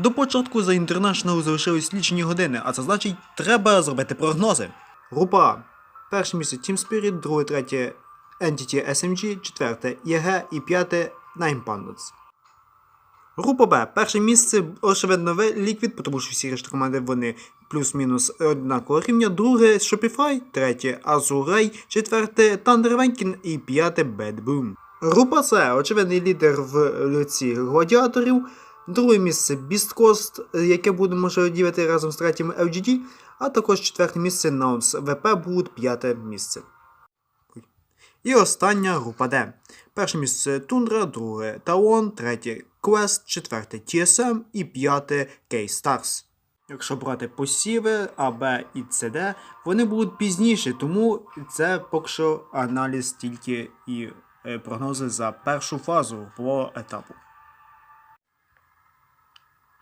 До початку за International залишились лічені години, а це значить, треба зробити прогнози. Група А. Перше місце Team Spirit, друге, третє Entity SMG, четверте EG і п'яте Nine Pandas. Група Б. Перше місце очевидно Liquid, тому що всі решта команди вони плюс-мінус однакового рівня. Друге Shopify, третє Azurai, четверте Thunder Ranking і п'яте Bad Boom. Група С. Очевидний лідер в лиці гладіаторів. Друге місце Coast, яке буде може діяти разом з третім LGD, а також четверте місце Nouns VP будуть п'яте місце. І остання група Д. Перше місце Тундра, друге Таон, третє Quest, четверте TSM і п'яте K-Stars. Якщо брати посіви А, Б і С, вони будуть пізніше, тому це поки що аналіз тільки і е, прогнози за першу фазу групового етапу.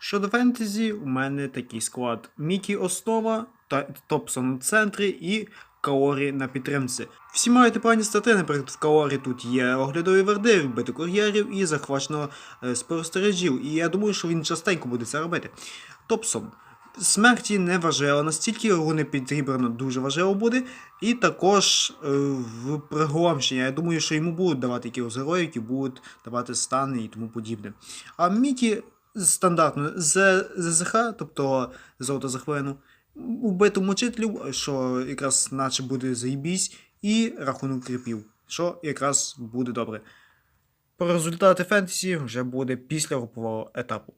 Щодо фентезі, у мене такий склад Мікі основа, та Топсон у центрі і Каорі на підтримці. Всі мають пані стати, наприклад, в Каорі тут є оглядові верди, вбити кур'єрів і захвачено е, спостережів. І я думаю, що він частенько буде це робити. Топсон. Смерті не важливо, настільки руни підрібрано дуже важливо буде. І також е, в приголомшення. Я думаю, що йому будуть давати якихось героїв, які будуть давати стани і тому подібне. А Мікі стандартно з ЗЗХ, тобто золото за хвилину, убити мучителів, що якраз наче буде заїбісь, і рахунок кріпів, що якраз буде добре. Про результати фентезі вже буде після групового етапу.